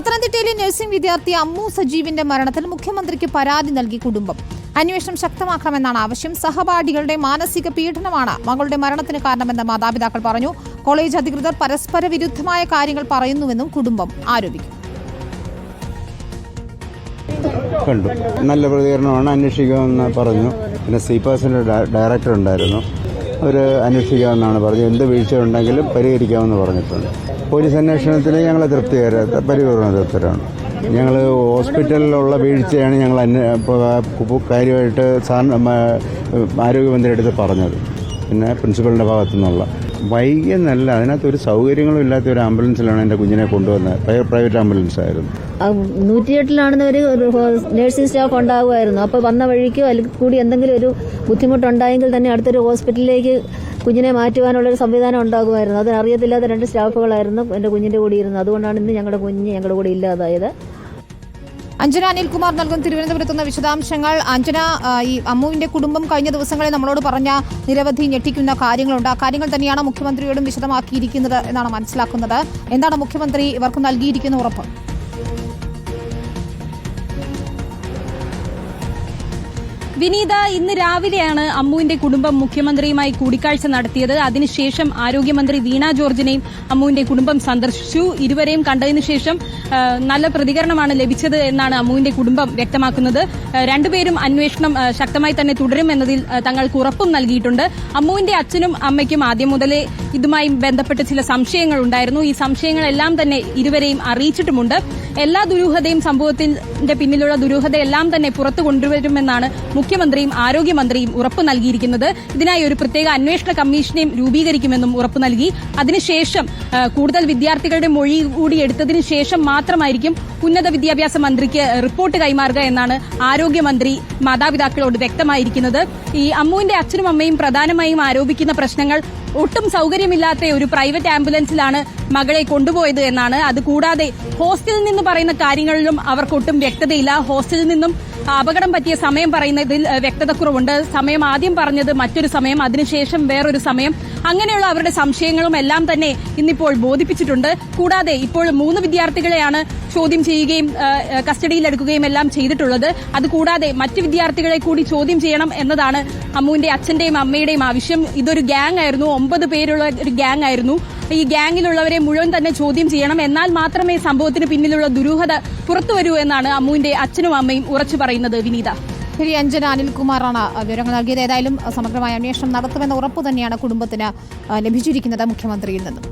പത്തനംതിട്ടയിലെ നഴ്സിംഗ് വിദ്യാർത്ഥി അമ്മു സജീവിന്റെ മരണത്തിൽ മുഖ്യമന്ത്രിക്ക് പരാതി നൽകി കുടുംബം. അന്വേഷണം ശക്തമാക്കണമെന്നാണ് ആവശ്യം. സഹപാഠികളുടെ മാനസിക പീഡനമാണ് മകളുടെ മരണത്തിന് കാരണമെന്ന് മാതാപിതാക്കൾ പറഞ്ഞു. കോളേജ് അധികൃതർ പരസ്പര വിരുദ്ധമായ കാര്യങ്ങൾ പറയുന്നുവെന്നും കുടുംബം ആരോപിക്കും. കണ്ടു. നല്ല പ്രതികരണമാണ് അന്വേഷിക്കുമെന്ന് പറഞ്ഞു. പിന്നെ സി പാസിന്റെ ഡയറക്ടർ ഉണ്ടായിരുന്നു. അവർ അന്വേഷിക്കാമെന്നാണ് പറഞ്ഞത് എന്ത് വീഴ്ച ഉണ്ടെങ്കിലും പരിഹരിക്കാമെന്ന് പറഞ്ഞിട്ടുണ്ട്. പോലീസ് അന്വേഷണത്തിന് ഞങ്ങൾ തൃപ്തികര പരിപൂർണ തൃപ്തരാണ്. ഞങ്ങൾ ഹോസ്പിറ്റലിലുള്ള വീഴ്ചയാണ് ഞങ്ങൾ കാര്യമായിട്ട് സാറിന് ആരോഗ്യമന്ത്രിയുടെ അടുത്ത് പറഞ്ഞത്. പിന്നെ പ്രിൻസിപ്പലിന്റെ ഭാഗത്തു നിന്നുള്ള വൈകിയെന്നല്ല അതിനകത്ത് ഒരു സൗകര്യങ്ങളും ഇല്ലാത്ത ഒരു ആംബുലൻസിലാണ് എന്റെ കുഞ്ഞിനെ കൊണ്ടുവന്നത്. പ്രൈ- പ്രൈവറ്റ് ആംബുലൻസ് ആയിരുന്നു നൂറ്റിയെട്ടിലാണെന്ന് ഒരു നഴ്സിംഗ് സ്റ്റാഫ് ഉണ്ടാകുമായിരുന്നു അപ്പോൾ വന്ന വഴിക്കോ അല്ലെങ്കിൽ കൂടി എന്തെങ്കിലും ഒരു ബുദ്ധിമുട്ടുണ്ടായെങ്കിൽ തന്നെ അടുത്തൊരു ഹോസ്പിറ്റലിലേക്ക് കുഞ്ഞിനെ മാറ്റുവാനുള്ള ഒരു സംവിധാനം ഉണ്ടാകുമായിരുന്നു. അതിനറിയത്തില്ലാത്ത രണ്ട് സ്റ്റാഫുകളായിരുന്നു എന്റെ കുഞ്ഞിന്റെ കൂടെ ഇരുന്നത്. അതുകൊണ്ടാണ് ഇന്ന് ഞങ്ങളുടെ കുഞ്ഞ് ഞങ്ങളുടെ കൂടെ ഇല്ലാതായത്. അഞ്ജന അനിൽകുമാർ നൽകുന്ന തിരുവനന്തപുരത്ത് നിന്ന് വിശദാംശങ്ങൾ. അഞ്ജന ഈ അമ്മുവിന്റെ കുടുംബം കഴിഞ്ഞ ദിവസങ്ങളിൽ നമ്മളോട് പറഞ്ഞ നിരവധി ഞെട്ടിക്കുന്ന കാര്യങ്ങളുണ്ട്. ആ കാര്യങ്ങൾ തന്നെയാണ് മുഖ്യമന്ത്രിയോടും വിശദമാക്കിയിരിക്കുന്നത് എന്നാണ് മനസ്സിലാക്കുന്നത്. എന്താണ് മുഖ്യമന്ത്രി ഇവർക്ക് നൽകിയിരിക്കുന്ന ഉറപ്പ്? വിനീത ഇന്ന് രാവിലെയാണ് അമ്മുവിന്റെ കുടുംബം മുഖ്യമന്ത്രിയുമായി കൂടിക്കാഴ്ച നടത്തിയത്. അതിനുശേഷം ആരോഗ്യമന്ത്രി വീണ ജോർജിനെയും അമ്മുവിന്റെ കുടുംബം സന്ദർശിച്ചു. ഇരുവരെയും കണ്ടതിനു ശേഷം നല്ല പ്രതികരണമാണ് ലഭിച്ചത് എന്നാണ് അമ്മുവിന്റെ കുടുംബം വ്യക്തമാക്കുന്നത്. രണ്ടുപേരും അന്വേഷണം ശക്തമായി തന്നെ തുടരുമെന്നതിൽ തങ്ങൾക്ക് ഉറപ്പും നൽകിയിട്ടുണ്ട്. അമ്മുവിന്റെ അച്ഛനും അമ്മയ്ക്കും ആദ്യം മുതലേ ഇതുമായി ബന്ധപ്പെട്ട് ചില സംശയങ്ങൾ ഉണ്ടായിരുന്നു. ഈ സംശയങ്ങളെല്ലാം തന്നെ ഇരുവരെയും അറിയിച്ചിട്ടുമുണ്ട്. എല്ലാ ദുരൂഹതയും സംഭവത്തിന്റെ പിന്നിലുള്ള ദുരൂഹതയെല്ലാം തന്നെ പുറത്തു കൊണ്ടുവരുമെന്നാണ് മുഖ്യമന്ത്രിയും ആരോഗ്യമന്ത്രിയും ഉറപ്പു നൽകിയിരിക്കുന്നത് ഇതിനായി ഒരു പ്രത്യേക അന്വേഷണ കമ്മീഷനെയും രൂപീകരിക്കുമെന്നും ഉറപ്പ് നൽകി. അതിനുശേഷം കൂടുതൽ വിദ്യാർത്ഥികളുടെ മൊഴി കൂടി എടുത്തതിനു ശേഷം മാത്രമായിരിക്കും ഉന്നത വിദ്യാഭ്യാസ മന്ത്രിക്ക് റിപ്പോർട്ട് കൈമാറുക എന്നാണ് ആരോഗ്യമന്ത്രി മാതാപിതാക്കളോട് വ്യക്തമായിരിക്കുന്നത്. ഈ അമ്മുവിന്റെ അച്ഛനും അമ്മയും പ്രധാനമായും ആരോപിക്കുന്ന പ്രശ്നങ്ങൾ ഒട്ടും സൗകര്യമില്ലാത്ത ഒരു പ്രൈവറ്റ് ആംബുലൻസിലാണ് മകളെ കൊണ്ടുപോയത് എന്നാണ്. അതുകൂടാതെ ഹോസ്റ്റലിൽ നിന്ന് പറയുന്ന കാര്യങ്ങളിലും അവർക്കൊട്ടും വ്യക്തതയില്ല. ഹോസ്റ്റലിൽ നിന്നും അപകടം പറ്റിയ സമയം പറയുന്നതിൽ വ്യക്തത വ്യക്തതക്കുറവുണ്ട്. സമയം ആദ്യം പറഞ്ഞത് മറ്റൊരു സമയം അതിനുശേഷം വേറൊരു സമയം. അങ്ങനെയുള്ള അവരുടെ സംശയങ്ങളും എല്ലാം തന്നെ ഇന്നിപ്പോൾ ബോധിപ്പിച്ചിട്ടുണ്ട്. കൂടാതെ ഇപ്പോൾ മൂന്ന് വിദ്യാർത്ഥികളെയാണ് ചോദ്യം ചെയ്യുകയും കസ്റ്റഡിയിലെടുക്കുകയും എല്ലാം ചെയ്തിട്ടുള്ളത്. അതുകൂടാതെ മറ്റ് വിദ്യാർത്ഥികളെ കൂടി ചോദ്യം ചെയ്യണം എന്നതാണ് അമ്മുവിന്റെ അച്ഛന്റെയും അമ്മയുടെയും ആവശ്യം. ഇതൊരു ഗ്യാങ് ആയിരുന്നു. ഒമ്പത് പേരുള്ള ഒരു ഗ്യാങ് ആയിരുന്നു. ഈ ഗ്യാങ്ങിലുള്ളവരെ മുഴുവൻ തന്നെ ചോദ്യം ചെയ്യണം. എന്നാൽ മാത്രമേ സംഭവത്തിന് പിന്നിലുള്ള ദുരൂഹത പുറത്തു വരൂ എന്നാണ് അമ്മുവിന്റെ അച്ഛനും അമ്മയും ഉറച്ചു പറയുന്നത് വിനീത. ശരി അഞ്ജന അനിൽകുമാറാണ് വിവരങ്ങൾ നൽകിയത്. ഏതായാലും സമഗ്രമായ അന്വേഷണം നടത്തുമെന്ന ഉറപ്പ് തന്നെയാണ് കുടുംബത്തിന് ലഭിച്ചിരിക്കുന്നത് മുഖ്യമന്ത്രിയിൽ നിന്നും.